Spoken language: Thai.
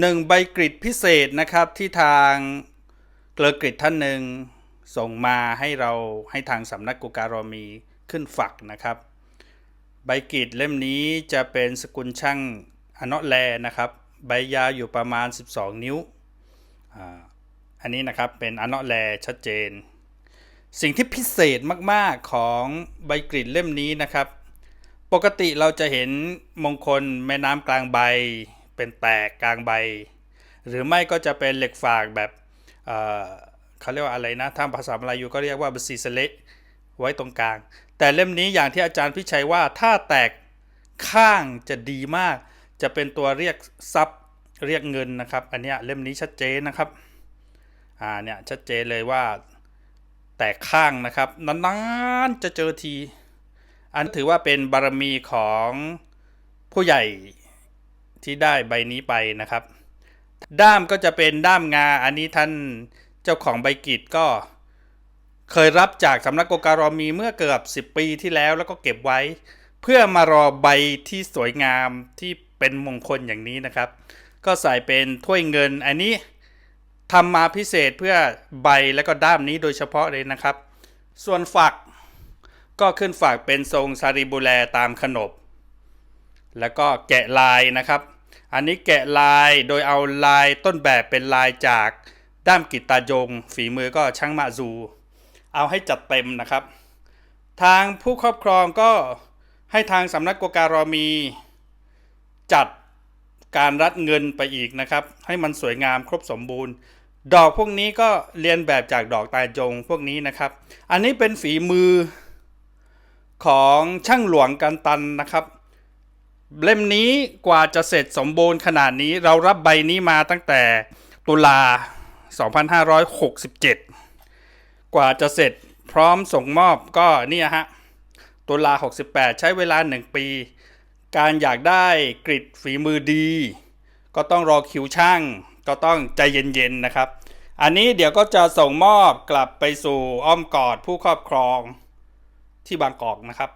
หนึ่งใบกริดพิเศษนะครับที่ทางเกลือกริดท่านหนึ่งส่งมาให้เราให้ทางสำนักกุการอมีขึ้นฝักนะครับ ใบกริดเล่มนี้จะเป็นสกุลช่างอนาะแลนะครับ ใบยาวอยู่ประมาณ 12 นิ้วอันนี้นะครับเป็นอนาะแลชัดเจน สิ่งที่พิเศษมาก ๆ ของใบกริดเล่มนี้นะครับ ปกติเราจะเห็นมงคลแม่น้ำกลางใบ เป็นแตกกลางใบ หรือไม่ก็จะเป็นเหล็กฝากแบบเเขาเรียกว่าอะไรนะถ้าภาษามาลายูก็เรียกว่าบซีสเลไว้ตรงกลาง แต่เล่มนี้อย่างที่อาจารย์พิชัยว่าถ้าแตกข้างจะดีมาก จะเป็นตัวเรียกทรัพย์เรียกเงินนะครับ อันนี้เล่มนี้ชัดเจนนะครับอ่าเนี่ยชัดเจนเลยว่าแตกข้างนะครับนานๆจะเจอที อันถือว่าเป็นบารมีของผู้ใหญ่ ที่ได้ใบนี้ไปนะครับ ด้ามก็จะเป็นด้ามงา อันนี้ท่านเจ้าของใบกิจก็เคยรับจากสำนักโกการอมีเมื่อเกือบ 10 ปีที่แล้วแล้วก็เก็บไว้ เพื่อมารอใบที่สวยงามที่เป็นมงคลอย่างนี้นะครับ ก็ใส่เป็นถ้วยเงินอันนี้ทำมาพิเศษเพื่อใบและก็ด้ามนี้โดยเฉพาะเลยนะครับ ส่วนฝักก็ขึ้นฝากเป็นทรงซาริบูแลตามขนบ แล้วก็แกะลายนะครับ อันนี้แกะลายโดยเอาลายต้นแบบเป็นลายจากด้ามกิตตายง ฝีมือก็ช่างมาซู เอาให้จัดเต็มนะครับ ทางผู้ครอบครองก็ให้ทางสำนักโกการอมี จัดการรัดเงินไปอีกนะครับ ให้มันสวยงามครบสมบูรณ์ ดอกพวกนี้ก็เรียนแบบจากดอกตาจงพวกนี้นะครับ อันนี้เป็นฝีมือของช่างหลวงกันตันนะครับ เล่มนี้กว่าจะเสร็จสมบูรณ์ขนาดนี้เรารับใบนี้มาตั้งแต่ตุลา 2567 กว่าจะเสร็จพร้อมส่งมอบก็เนี่ยฮะ ตุลา 68 ใช้เวลา 1 ปี การอยากได้กริดฝีมือดี ก็ต้องรอคิวช่าง ก็ต้องใจเย็นๆนะครับ อันนี้เดี๋ยวก็จะส่งมอบกลับไปสู่อ้อมกอดผู้ครอบครองที่บางกอกนะครับ